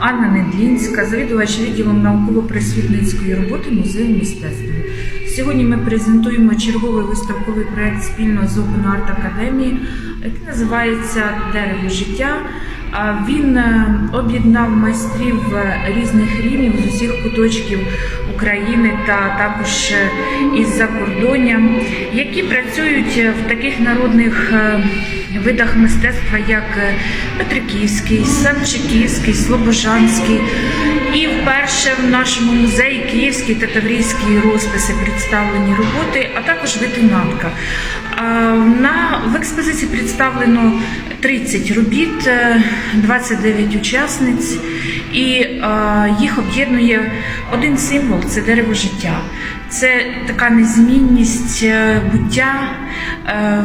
Анна Недлінська, завідувач відділом науково-просвітницької роботи музею мистецтва. Сьогодні ми презентуємо черговий виставковий проект спільно з Open Art Академії, який називається Дерево життя. Він е, об'єднав майстрів е, різних рівнів з усіх куточків України та також е, із закордоння, які працюють в таких народних видах мистецтва, як Петриківський, Санчиківський, Слобожанський. І вперше в нашому музеї Київський та Таврійський розписи представлені роботи, а також витинанка. На, в експозиції представлено 30 робіт, е, 29 учасниць, і е, їх об'єднує один символ це дерево життя. Це така незмінність е, буття. Е,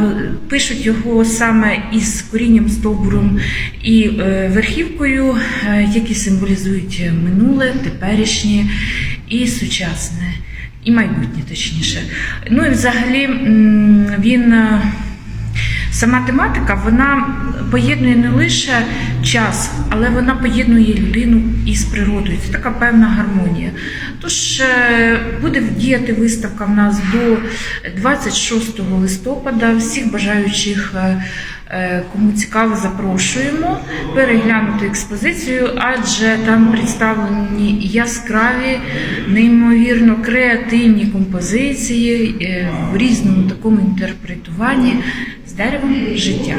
Пишуть його саме із корінням стовбуром і е, верхівкою, е, які символізують минуле, теперішнє і сучасне, і майбутнє точніше. Ну і взагалі він. е, Сама тематика вона поєднує не лише час, але вона поєднує людину із природою. Це така певна гармонія. Тож е, буде діяти виставка в нас до 26 листопада. Всіх бажаючих, е, кому цікаво, запрошуємо переглянути експозицію, адже там представлені яскраві, неймовірно креативні композиції е, в різному такому інтерпретуванні з деревом життя.